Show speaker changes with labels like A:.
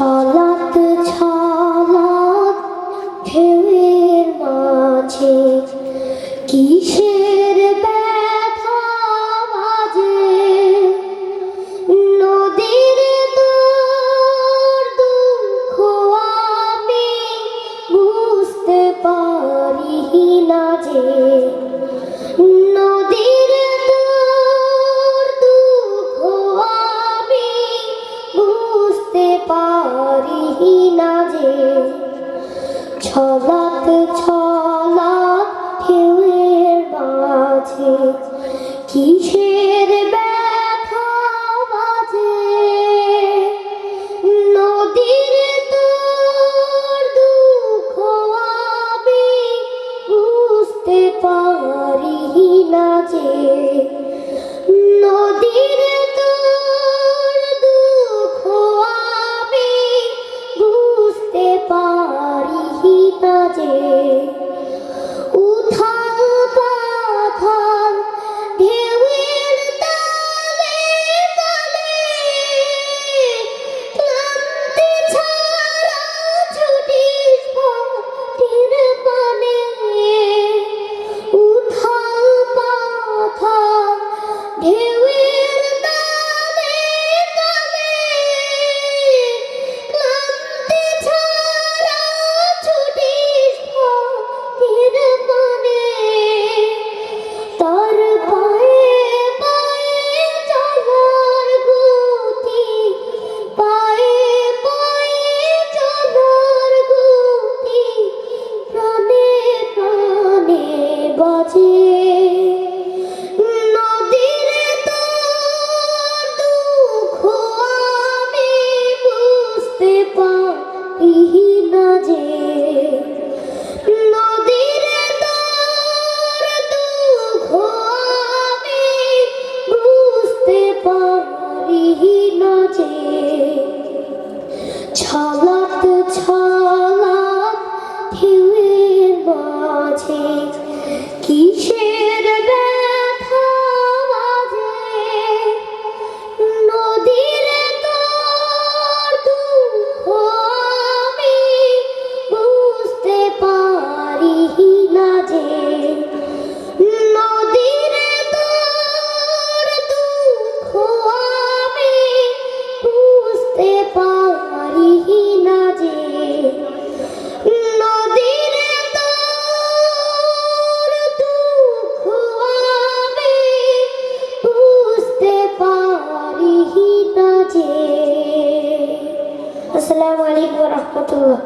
A: ছলাত ছলাত ঢেউয়ের মাঝে কিসের পারি না যে ছলাত ছলাত ঢেউয়ের মাঝে, কিসের ব্যথা বাজে? নদীর তোর বুঝতে পারি না যে বাজে নদীর তোর দুঃখ আমি বুঝতে পারি না যে। নদীর তোর দুঃখ আমি বুঝতে পারি না যে। না যে নদীর তোর দুঃখ আমি বুঝতে পারি না যে নদীর তোর দুঃখ আমি বুঝতে পারি না যে আসসালামু আলাইকুম রহমতুল্লাহ।